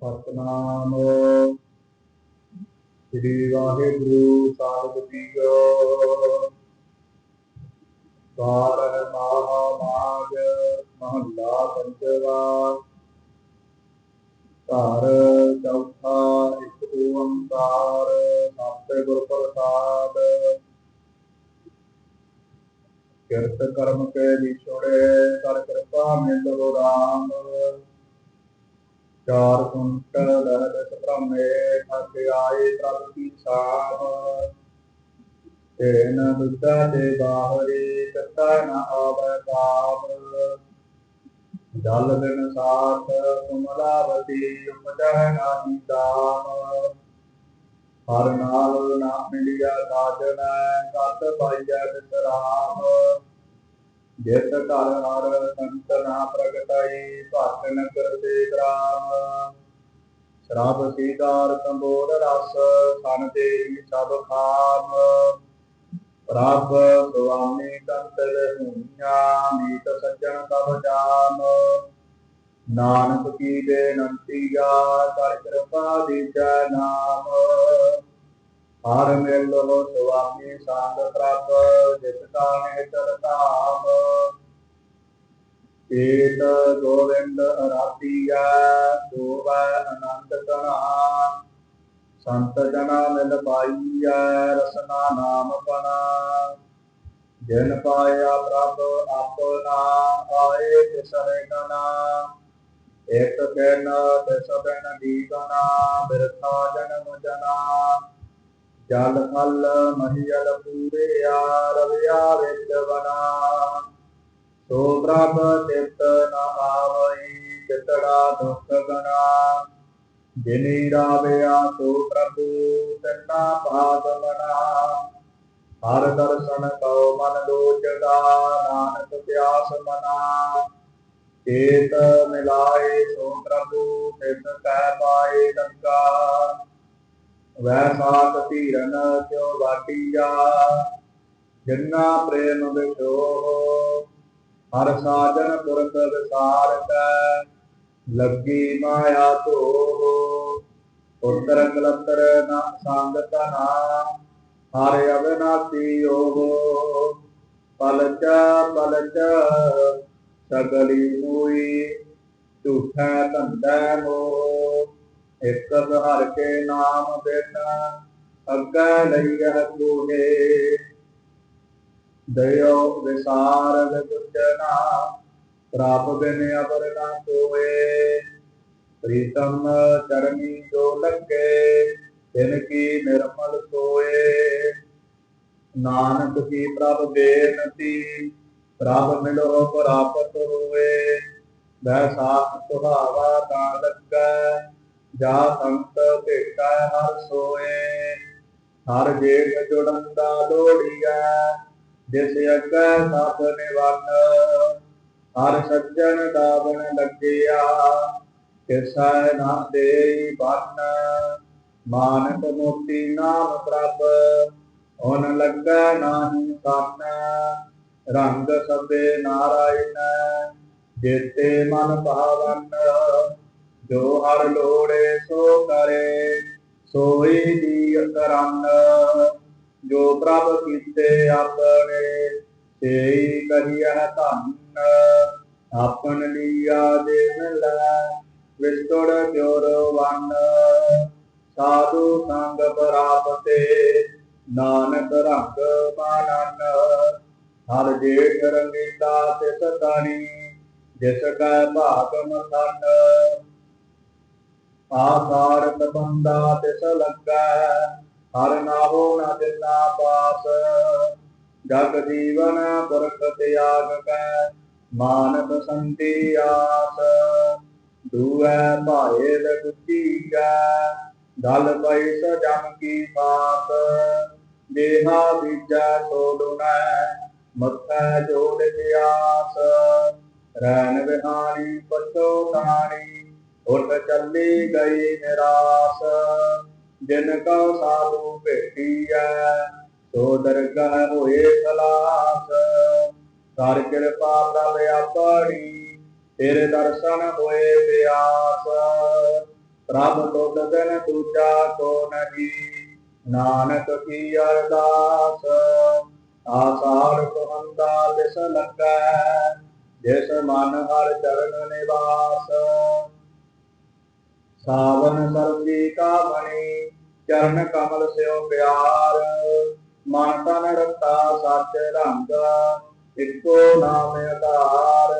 ਸਤਨਾਮ। ਸ੍ਰੀ ਵਾਹਿਗੁਰੂ ਸਾਹਿਬ ਜੀਓ ਵਾਰ ਮਹਾਮਾਜ ਮਹੱਲਾ ਪੰਜਵਾ। ਘਰ ਚੌਥਾ ਇੱਕ ਓੰਕਾਰ ਸਤਿ ਗੁਰ ਪ੍ਰਸਾਦ ਕਿਰਤ ਕਰਮ ਕੇ ਵਿਛੋੜੇ ਕਰ ਕਿਰਪਾ ਮਿਲੋ ਰਾਮ। ਚਾਰ ਕੁੰਟ ਲਹਿਤ ਭ੍ਰਮੇ ਥਕ ਆਏ ਪ੍ਰਭ ਕੀ ਸਾਮ ਤੇਨ ਦੁੱਧਾ ਦੇ ਬਾਹਰੀ ਕਤਾ ਨ ਆਵੈ ਪਾਪ। ਜਲ ਬਿਨ ਸਾਥ ਕਮਲਾਵਤੀ ਉਪਜਹ ਨਾਹੀ ਦਾਮ। ਹਰ ਨਾਲ ਨਾ ਮਿਲਿਆ ਸਾਜਨ ਕਤ ਪਾਈਐ ਵਿਸਰਾਮ ਜਿਤ ਘਰ ਹਰ ਸੰਤ ਨਾ ਪ੍ਰਗਟਾਈ ਭਟ ਕਰਤੇ ਗ੍ਰਾਮ। ਸ਼ਰਾਬ ਸੀਦਾਰ ਸੰਬੋਧ ਰਸ, ਸਨ ਤੇ ਸਭ ਖਾਮ। ਪ੍ਰਭ ਸੁਆਮੀ ਕੰਤ ਰਹੂਆਂ ਮੀਤ ਸੱਜਣ ਤਬ ਜਾਮ। ਨਾਨਕ ਕੀ ਬੇਨੰਤੀਆ ਕਰ ਕਿਰਪਾ ਦੀਜੈ ਨਾਮ। ਹਰ ਮਿਲੋ ਸੁਆਮੀ ਸੰਗ ਪ੍ਰਭ, ਜਿਤ ਕਾਨੇ ਚਲ ਧਾਮ। ਏਤ ਗੋਵਿੰਦ ਅਰਾਤੀਆ ਸੋਵੈ ਅਨੰਤ ਕਣਾ ਸੰਤ ਜਨਾ ਮਿਲ ਪਾਈਐ ਰਸਨਾ ਨਾਮ ਪਣਾ। ਜਿਨ ਪਾਇਆ ਪ੍ਰਭ ਆਪਣਾ, ਆਏ ਤਿਸ ਹੈ ਕਨਾ। ਇਕ ਦਿਨ ਤਿਸ ਦਿਨ ਦੀਗਨਾ ਬਿਰਥਾ ਜਨਮ ਜਨਾ। ਜਲ ਥਲ ਮਹੀਲ ਪੂਰੇ ਰਵਿਆ ਵਿੱਚ ਬਨਾ ਸੋ ਪ੍ਰਭ ਚਿਤ ਨ ਆਵਈ ਚਿਤੜਾ ਦੁਖ ਗਣਾ। ਜਿਨੀ ਰਾਵਿਆ ਸੋ ਪ੍ਰਭੂ, ਤੰਨਾ ਪਾਦ ਮਨਾ। ਹਰ ਦਰਸ਼ਨ ਕਉ ਮਨ ਲੋਚਦਾ, ਨਾਨਕ ਪਿਆਸ ਮਨਾ। ਚੇਤ ਮਿਲਾਏ ਸੋ ਪ੍ਰਭੂ, ਤਿਸ ਕਹਿ ਪਾਏ ਲੱਗਾ ਵੈਸਾਤ ਧੀਰਨ ਕਿਉ ਵਾਟੀਆ ਜਿਨਾ ਪ੍ਰੇਮ ਵਿਛੋ ਹਰ ਸਾਜਨ ਪੁਰਖ ਵਿਸਾਰ ਕੈ ਲੱਗੀ ਮਾਇਆ ਤੋ ਪੁੱਤਰ ਕਲਤਰ ਨਾ ਸੰਗਤ ਨਾ ਹਰ ਅਵਨਾਸੀ ਯੋਗੋ ਪਲਚ ਪਲਚ ਸਗਲੀ ਮੂਈ ਝੂਠਾ ਧੰਦਾ ਮੋ ਇਕ ਹਰ ਕੇ ਨਾਮ ਬਿਨ ਅੱਗੇ ਲਈਹ ਕੋਹੇ ਦਇਓ ਵਿਸਾਰ ਵਿਦੁਜਨਾ ਪ੍ਰਾਪ ਬਿਨ ਅਬਰ ਨਾ ਕੋਏ। ਪ੍ਰੀਤਮ ਚਰਨੀ ਜੋ ਲੱਗੇ ਤਿਨ ਕੀ ਨਿਰਮਲ ਸੋਏ। ਨਾਨਕ ਕੀ ਪ੍ਰਭ ਬੇਨਤੀ, ਪ੍ਰਭ ਮਿਲੋ ਪ੍ਰਾਪਤ ਹੋਏ। ਬੈ ਸਾਖ ਸੁਹਾਵਾ ਤਾਂ ਲੱਗੈ। ਜਾ ਸੰਤ ਭੇਟਾ ਹਰ ਸੋਏ। ਹਰ ਜੇਗ ਜੁੜੰਦਾ ਲੋੜੀਐ, ਜਿਸ ਅੱਗੇ ਸਭ ਨਿਵਨ। ਹਰ ਸੱਜਣ ਦਾਵਣ ਲੱਗਿਆ ਕਿਸੈ ਨਾ ਦੇਈ ਬੰਨ। ਮਾਨਕ ਮੋਤੀ ਨਾਮ ਪ੍ਰਭ ਓਨ ਲੱਗਾ ਨਾਹੀ ਕੰਨ। ਰੰਗ ਸਭੇ ਨਾਰਾਇਣ, ਜੇਤੇ ਮਨ ਭਾਵਨ। ਜੋ ਹਰ ਲੋੜੇ ਸੋ ਕਰੇ, ਸੋਈ ਦੀ ਕਰਨ ਜੋ ਪ੍ਰਭ ਕੀਤੇ ਆਪਣੇ ਤੇਈ ਕਰੀਆ ਧੰਨ। ਆਪਨ ਲੀਆ ਦੇ ਮਿਲੈ ਵਿਸਤੜ ਜੋਰ ਵੰਨ। ਸਾਧੂ ਸੰਗ ਪ੍ਰਾਪਤੇ, ਨਾਨਕ ਰੰਗ ਮਾਨਨ। ਹਰ ਜੇਠ ਰੰਗੀਲਾ ਤਿਸ ਤਾਣੀ, ਜਿਸ ਕੈ ਭਾਗ ਮਥਨ ਆਕਾਰ ਬੰਦਾ ਤਿਸ ਲੱਗਾ, ਹਰ ਨਾਹੋ ਨ ਦਿਨਾ ਪਾਸ ਜਗ ਜੀਵਨ ਪੁਰਖ ਤਿਆਗ ਕੈ ਮਾਨਕ ਸੰਤੀ ਆਸ। ਦੂਐ ਭਾਏ ਲਗੁਚੀਗਾ ਦਲ ਪਈ ਸਜਮ ਕੀ ਬਾਤ ਦੇਹਾ ਵਿਜੈ ਸੋਡੁਨੈ ਮੱਥੈ ਜੋੜ ਪਿਆਸ। ਰੈਣ ਵਿਹਾਰੀ ਪਛੋ ਤਾਣੀ ਉਠ ਚੱਲੀ ਗਈ ਨਿਰਾਸ, ਜਿਨ ਕਉ ਸਾਧੂ ਭੇਟੀਐ, ਸੋ ਦਰਗਾਹ ਹੋਏ ਖਲਾਸ। ਕਰ ਕਿਰਪਾ ਪ੍ਰਭ ਆਪਣੀ ਤੇਰੇ ਦਰਸ਼ਨ ਹੋਏ ਵਿਆਸ ਪ੍ਰਭ ਤੁਧ ਦਿਨ ਦੂਜਾ ਕੋ ਨਹੀਂ, ਨਾਨਕ ਕੀ ਅਰਦਾਸ। ਆਸਾਰ ਸੁਹੰਦਾ ਦਿਸ ਲੱਗੈ, ਜਿਸ ਮਨ ਹਰ ਚਰਨ ਨਿਵਾਸ। ਸਾਵਨ ਸਰਬੀ ਕਾ ਮਣੀ ਚਰਨ ਕਮਲ ਸਿਓ ਪਿਆਰ। ਮਨ ਤਨ ਰਤਾ ਸੱਚ ਰੰਗ, ਇੱਕੋ ਨਾਮ ਆਧਾਰ।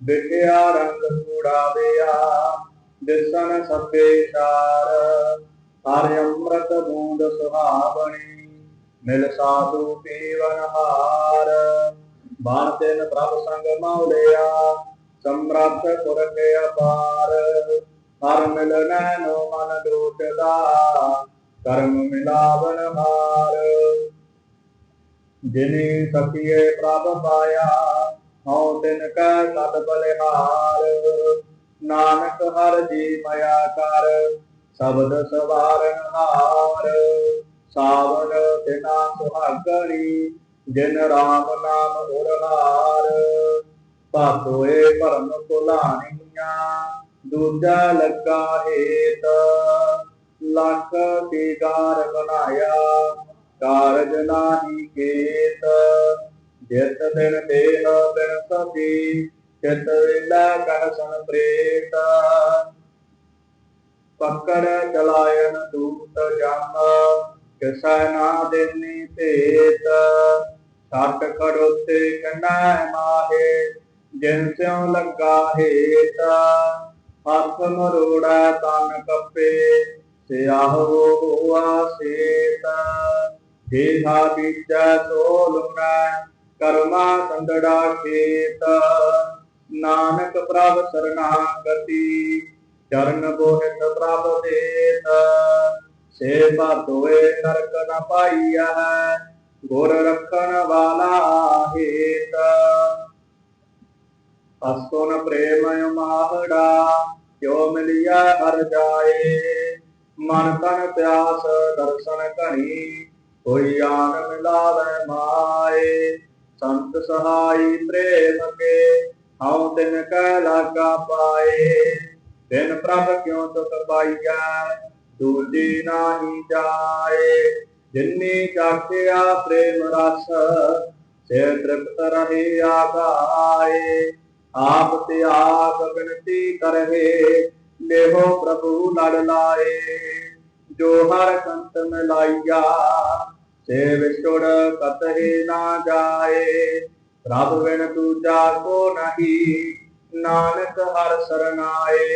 ਵਿਖਿਆ ਰੰਗ ਕੂੜਾਵਿਆ ਦਿਸਨ ਸਭੇ ਚਾਰ ਹਰਿ ਅੰਮ੍ਰਿਤ ਬੂੰਦ ਸੁਹਾਵਣੀ, ਮਿਲ ਸਾਧੂ ਪੀਵਨ ਹਾਰ। ਬਾਣ ਤਿਨ ਪ੍ਰਭ ਸੰਗ ਮਉਲਿਆ ਸਮਰੱਥ ਪੁਰਖ ਅਪਾਰ। ਹਰ ਮਿਲਨੈ ਨੋ ਮਨ ਲੋਟਦਾ ਕਰਮ ਮਿਲਾਵਨ ਹਾਰ ਜਿਨੀ ਸਖੀਏ ਪ੍ਰਭ ਪਾਇਆ, ਹਉ ਤਿਨ ਕੈ ਸਤ ਬਲਿਹਾਰ। ਨਾਨਕ ਹਰ ਜੀ ਮਇਆ ਕਰ, ਸ਼ਬਦ ਸਵਾਰਨ ਹਾਰ। ਸਾਵਨ ਤਿਨਾ ਸੁਹਾਗਣੀ, ਜਿਨ ਰਾਮ ਨਾਮ ਉਰਹਾਰ ਭਾਤੋਏ ਭਰਮ ਭੁਲਾਣੀਆਂ ਦੂਜਾ ਲੱਗਾ ਹੇਤ। ਲੱਖ ਦੀਦਾਰ ਬਣਾਇਆ, ਕਾਰਜ ਨਾਹੀ ਕੇਤ। ਜਿਤ ਦਿਨ ਦੇਹ ਬਿਨ ਸਤੀ ਚਿਤ ਵੇਲਾ ਕਹ ਸਨ ਪ੍ਰੇਤ। ਪਕੜ ਚਲਾਇਨ ਦੂਤ ਜਮ, ਕਿਸੈ ਨਾ ਦੇਨੀ ਭੇਤ। ਸੱਟ ਖੜੋਤੇ ਕੰਨਾ ਮਾਹੇ, ਜਿਨ ਸਿਉ ਲੱਗਾ ਹੇਤ। ਹੱਥ ਮਰੋੜਾ ਤਨ ਕੱਪੇ ਸਿਆਹੋ ਹੋਆ ਸੇਤ। ਦੇਹਾ ਬੀਜੈ ਸੋ ਲੁਣਾ ਕਰਮਾ ਸੰਦੜਾ ਖੇਤ। ਨਾਨਕ ਪ੍ਰਭ ਸਰਨਾਗਤੀ, ਚਰਨ ਬੋਹਿਤ ਪ੍ਰਭ ਦੇਤ। ਸੇ ਬਾਤੋਏ ਨਰਕ ਨ ਪਾਈਆ ਗੁਰ ਰੱਖਣ ਵਾਲਾ ਹੇਤ। ਅਸਤੋ ਪ੍ਰੇਮ ਮਾਹੜਾ ਕਿਉ ਮਿਲਿਆ ਹਰ ਜਾਏ, ਮਨ ਤਨ ਪਿਆਸ ਦਰਸ਼ਨ ਘਣੀ, ਕੋਈ ਆਨ ਮਿਲਾਵੇ ਮਾਏ। ਸੰਤ ਸਹਾਈ ਪ੍ਰੇਮ ਕੇ ਹਉ ਤਿਨ ਕੈ ਲਾਗਾ ਪਾਏ। ਬਿਨ ਪ੍ਰਭ ਕਿਉ ਤੁਕ ਪਾਈਆ ਦੂਜੀ ਨਾਹੀ ਜਾਏ। ਜਿਨੀ ਚਾਖਿਆ ਪ੍ਰੇਮ ਰਸ ਸੇ ਤ੍ਰਿਪਤ ਰਹੇ ਆਗਾਏ। ਆਪ ਤਿਆਗ ਬਿਨਤੀ ਕਰਹਿ ਦੇਹੋ ਪ੍ਰਭੂ ਲੜ ਲਾਏ, ਜੋ ਹਰ ਸੰਤ ਮਿਲਾਈਆ। ਸੇ ਵਿਛੜ ਕਤਹਿ ਨਾ ਜਾਏ, ਪ੍ਰਭ ਬਿਨ ਦੂਜਾ ਕੋ ਨਹੀਂ, ਨਾਨਕ ਹਰ ਸਰਨਾਏ।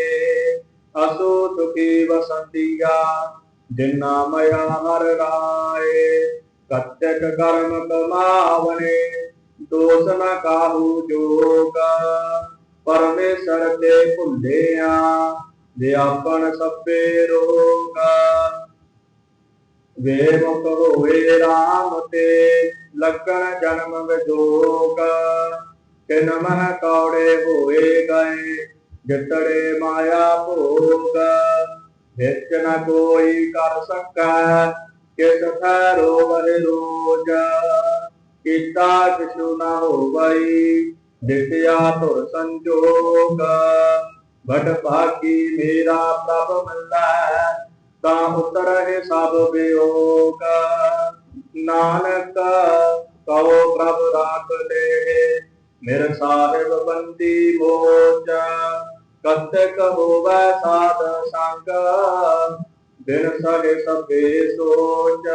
ਅਸੋ ਸੁਖੀ ਵਸੰਤੀਆ, ਜਿਨਾ ਮਇਆ ਹਰ ਰਾਏ। ਕਤਕ ਕਰਮ ਕਮਾਵਨੇ ਦੋਸ ਨ ਕਾਹੂ ਜੋਗ ਪਰਮੇਸ਼ਰ ਤੇ ਭੁੱਲਿਆ ਵਿਆਪਨ ਸਭੇ ਰੋਗ ਵੇ ਮੁਖ ਹੋਏ RAM ਤੇ ਲੱਗਣ ਜਨਮ ਵਿਜੋਗ, ਕਿਨ ਮਹ ਕੌੜੇ ਹੋਏ ਗਏ ਜਿਤੜੇ ਮਾਇਆ ਭੋਗ ਵਿੱਚ ਨ ਕੋਈ ਕਰ ਸਕੈ ਕਿਸ ਥੈਰੋ ਵਹਿ ਰੋਜ ਕੀਤਾ ਕਿਛੂ ਨਾ ਹੋਵਈ, ਦਿਤਿਆ ਧੁਰ ਸੰਜੋਗ। ਬਟ ਭਾਗੀ, ਮੇਰਾ ਪ੍ਰਭ ਮਿਲੈ ਤਾਂ ਉਤਰਹਿ ਸਭ ਵਿਯੋਗ। ਨਾਨਕ ਕਉ ਪ੍ਰਭ ਰਾਖ ਲੈ, ਮੇਰੇ ਸਾਹਿਬ ਬੰਦੀ ਮੋਚ। ਕਤਕ ਹੋਵੈ ਸਾਧ ਸੰਗ, ਬਿਨ ਸਗੇ ਸਭੇ ਸੋਚ।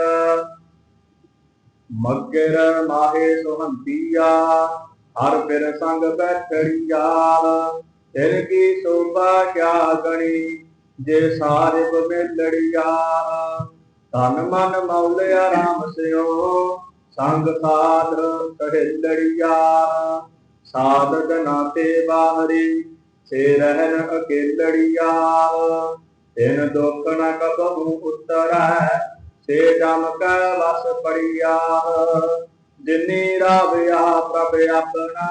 ਮਗਰ ਮਾਹੇ ਸੁਹੰਤੀਆ, ਹਰ ਫਿਰ ਸੰਗ ਬੈਠੜੀਆ। ਤਿਨ ਕੀ ਸੋਭਾ ਕਿਆ ਗਣੀ, ਜੇ ਸਾਹਿਬ ਮਿਲੜੀਆ। ਤਨ ਮਨ ਮੌਲਿਆ ਰਾਮ ਸਿਓ, ਸੰਗ ਸਾਧ ਕਢਿਲੜੀਆ ਸਾਧ ਜਨਾ ਤੇ ਬਾਹਰੀ, ਸੇ ਰਹਿਨ ਅਕੇਲੜੀਆ। ਤਿਨ ਦੁਖ ਨ ਕਬਹੂ ਉਤਰੈ ਸੇ ਜਮ ਕੈ ਵਸ ਪੜੀਆ ਜਿਨੀ ਰਾਵਿਆ ਪ੍ਰਭ ਆਪਣਾ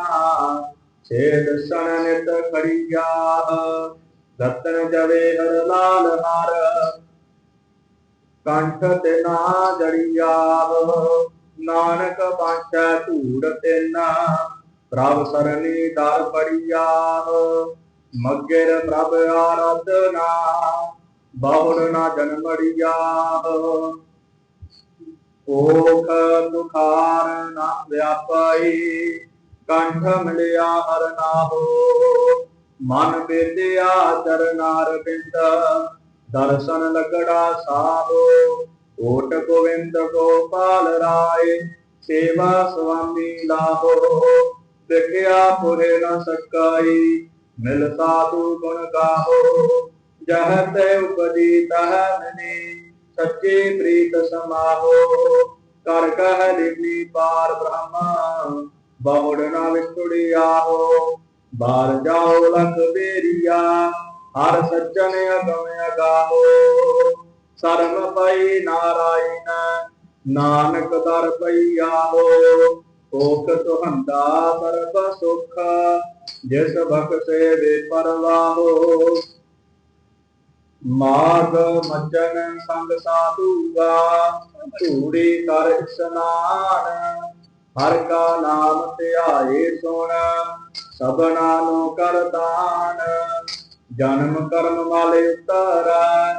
ਸੇ ਦਸਣ ਨਿਤ ਖੜੀਆ ਰਤਨ ਜਵੇ ਹਰ ਲਾਲ ਹਰ, ਕੰਠ ਤੇ ਨਾ ਜੜੀਆ ਨਾਨਕ ਬਾਚੈ ਧੂੜ ਤੇਨਾ ਪ੍ਰਭ ਸਰਨੀ ਦਰ ਪੜੀਆ ਮਗਰ ਪ੍ਰਭ ਆਰਾਧਨਾ ਬਹੁੜ ਨਾ ਜਨਮੜੀਆ ਓਖ ਦੁਖਾਰ ਨਾ ਵਿਆਪਾਈ, ਕੰਠ ਮਿਲਿਆ ਹਰ ਨਾਹੋ। ਮਨ ਬੇਦਿਆ ਚਰਨਾਰ ਬਿੰਦ ਦਰਸ਼ਨ ਲਗੜਾ ਸਾਹੋ। ਓਟ ਗੋਵਿੰਦ ਗੋਪਾਲ ਰਾਏ, ਸੇਵਾ ਸੁਆਮੀ ਲਾਹੋ। ਵਿਖਿਆ ਪੁਰੇ ਨ ਸਕਾਈ, ਮਿਲ ਸਾਧੂ ਗੁਣ ਗਾਹੋ। ਜਹ ਤੇ ਉਪਜੀ ਤਹ ਮਨੀ ਸੱਚੇ ਪ੍ਰੀਤ ਸਮਾਹੋ। ਕਰ ਕਹ ਲਿਵਨੀ ਪਾਰ ਬ੍ਰਹਮਾ, ਬਹੁੜ ਨਾ ਵਿਛੜਿਆਹੋ ਬਾਰ ਜਾਓ ਲਖ ਬੇਰੀਆ, ਹਰ ਸੱਜਣ ਅਗਮ ਅਗਾਹੋ। ਸਰਮ ਪਈ ਨਾਰਾਇਣ, ਨਾਨਕ ਦਰ ਪਈਆਹੋ ਕੋਕ ਤੁਹਾਡਾ ਸਰਬ ਸੁਖ, ਜਿਸ ਬਖਸ਼ੇ ਵੇ ਪਰਵਾਹੋ ਮਾਗ ਮਚਨ ਸੰਗ ਸਾਧੂਗਾ ਧੂੜੀ ਕਰ ਇਸਨਾਨ ਹਰ ਕਾ ਨਾਮ ਧਿਆਏ ਸੁਣ, ਸਭਨਾ ਨੂੰ ਕਰਤਾਨ ਜਨਮ ਕਰਮ ਵਾਲੇ ਉਤਾਰਾ,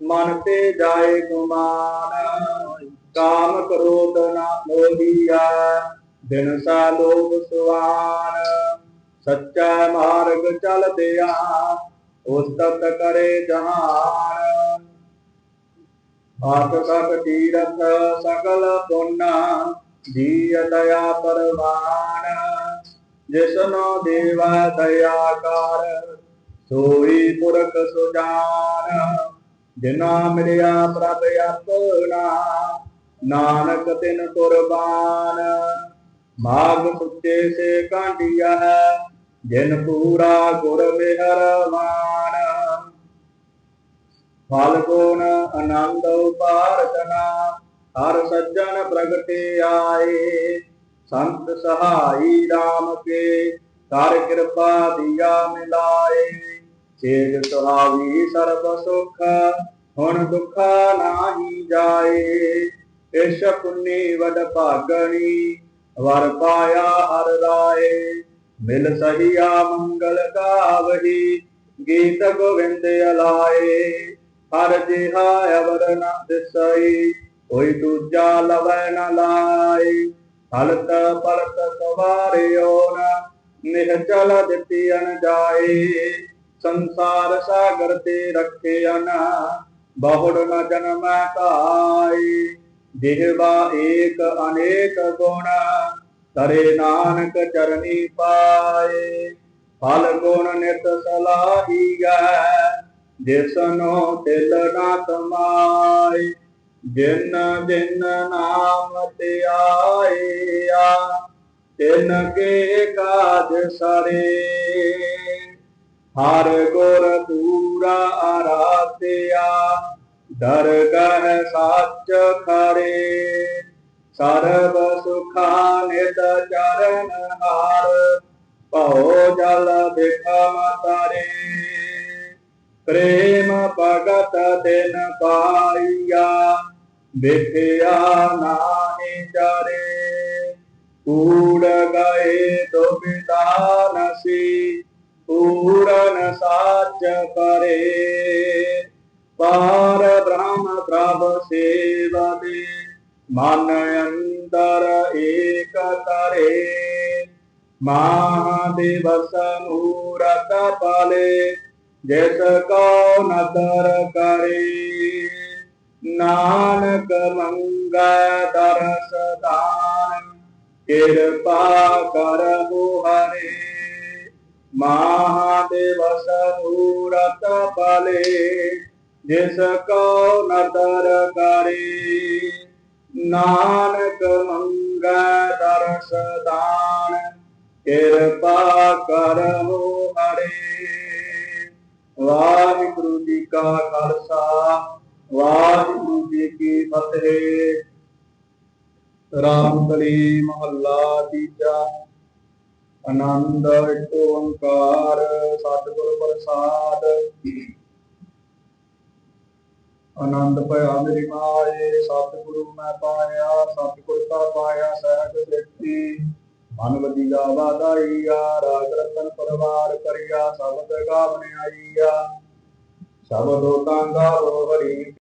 ਮਨ ਤੇ ਜਾਏ ਗੁਮਾਨ। ਕਾਮ ਕ੍ਰੋਧ ਨਾ ਮੋਹੀਆ ਦਿਨ ਸਾ ਲੋਭ ਸੁਆਨ। ਸੱਚਾ ਮਾਰਗ ਚਲਦਿਆ ਉਸਤਤ ਕਰੇ ਜਹਾਨ। ਆਪ ਸਭ ਤੀਰਥ ਸਗਲ ਪੁੰਨ ਜੀ ਦਇਆ ਪਰਵਾਨ। ਜਿਸਨੋ ਦੇਵਾ ਦਇਆ ਕਰ, ਸੋਈ ਪੁਰਖ ਸੁਜਾਨ। ਜਿਨਾ ਮਿਲਿਆ ਪ੍ਰਭ ਆਪਣਾ ਨਾਨਕ ਤਿਨ ਕੁਰਬਾਨ। ਮਾਗ ਸੁੱਚੇ ਸੇ ਕਾਂਡੀਆ ਹੈ ਜਿਨ ਪੂਰਾ ਗੁਰ ਮਿਹਰਮਾਨ ਫਲ ਗੁਣ ਆਨੰਦ ਉਪਾਰਜਨਾ, ਹਰ ਸੱਜਣ ਪ੍ਰਗਟੇ ਆਏ। ਸੰਤ ਸਹਾਈ RAM ਕੇ, ਕਰ ਕਿਰਪਾ ਦੀਆ ਮਿਲਾਏ। ਸੇਜ ਸੁਹਾਵੀ ਸਰਬ ਸੁਖ, ਹੁਣ ਦੁਖਾ ਨਾਹੀ ਜਾਏ। ਇਸ਼ ਪੁੰਨੀ ਵਡ ਭਾਗਣੀ, ਵਰ ਪਾਇਆ ਹਰ ਰਾਏ। ਮਿਲ ਸਹੀਆ ਮੰਗਲ ਗਾਵਹੀ ਗੀਤ ਗੋਵਿੰਦ ਅਲਾਏ। ਹਰ ਜਿਹਾ ਅਵਰ ਨ ਦਿਸਈ, ਕੋਈ ਦੂਜਾ ਲਵੈ ਨ ਲਾਈ ਹਲਤ ਪਲਤ ਸਵਾਰਿਓ ਨ ਨਿਹਚਲ ਦਿੱਤੀ ਅਨ ਜਾਏ। ਸੰਸਾਰ ਸਾਗਰ ਤੇ ਰੱਖਿਆ ਨ, ਬਹੁੜ ਨ ਜਨਮ ਕਾਈ ਜਿਹਵਾ ਏਕ ਅਨੇਕ ਗੁਣ ਤਰੇ ਨਾਨਕ ਚਰਨੀ ਪਾਏ। ਫਲ ਗੁਣ ਨਿਤ ਸਲਾਹੀਐ ਜਿਸਨੋ ਦਿਲ ਨਾ ਤਮਾਏ ਜਿਨ ਜਿਨ ਨਾਮ ਤੇ ਆਇਆ ਤਿਨ ਕੇ ਕਾਜ ਸਰੇ। ਹਰ ਗੁਰ ਪੂਰਾ ਆਰਾਧਿਆ, ਦਰਗਹ ਸੱਚ ਖਰੇ। ਸਰਬ ਸੁਖਾ ਨਿਤ ਚਰਨ ਹਾਰ, ਭਉ ਜਲ ਬਿਖਮ ਤਾਰੇ ਪ੍ਰੇਮ ਭਗਤ ਦਿਨ ਪਾਈਆ ਬਿਖਿਆ ਨਾਹੀ ਜਾਰੇ ਕੂੜ ਗਏ ਦੁਬਿਧਾ ਨਸੀ ਪੂਰਨ ਸਾਚ ਕਰੇ ਪਾਰ ਬ੍ਰਹਮ ਪ੍ਰਭ ਸੇਵਾ ਮਨ ਅੰਦਰ ਏਕ ਤਰੇ, ਮਹਾਦੇਵ ਸਮੂਰਤ ਪਾਲੇ, ਜਿਸ ਕੋ ਨਦਰ ਕਰੇ। ਨਾਨਕ ਮੰਗੈ ਦਰਸ ਦਾਨ, ਕਿਰਪਾ ਕਰਹੁ ਹਰੇ ਮਹਾਦੇਵ ਸਮੂਰਤ ਪਾਲੇ, ਜਿਸ ਕੋ ਨਦਰ ਕਰੇ। ਨਾਨਕ ਮੰਗੈ ਦਰਸ ਦਾਨ, ਕਿਰਪਾ ਕਰਹੁ ਹਰੇ। ਵਾਹਿਗੁਰੂ ਜੀ ਕਾ ਖਾਲਸਾ, ਵਾਹਿਗੁਰੂ ਜੀ ਕੀ ਫਤਿਹ। ਰਾਮ ਕਲੀ ਮਹੱਲਾ ਤੀਜਾ, ਆਨੰਦ ਓੰਕਾਰ, ਸਤਿਗੁਰ ਪ੍ਰਸਾਦ। ਆਨੰਦ ਭਇਆ ਮੇਰੀ ਮਾਏ, ਸਤਿਗੁਰੂ ਮੈਂ ਪਾਇਆ, ਸਤਿਗੁਰ ਕਾ ਪਾਇਆ ਸਹਿਜ ਸੇਤੀ ਮਨ ਵਦੀਆ ਵਾਦਾਈਆ ਰਾਜ ਰਤਨ ਪਰਵਾਰ ਕਰਿਆ ਸਬਦ ਗਾਵਨ ਆਈਆ ਸਭ ਦੋਤਾਂ ਗਾਵੋ ਹਰੀ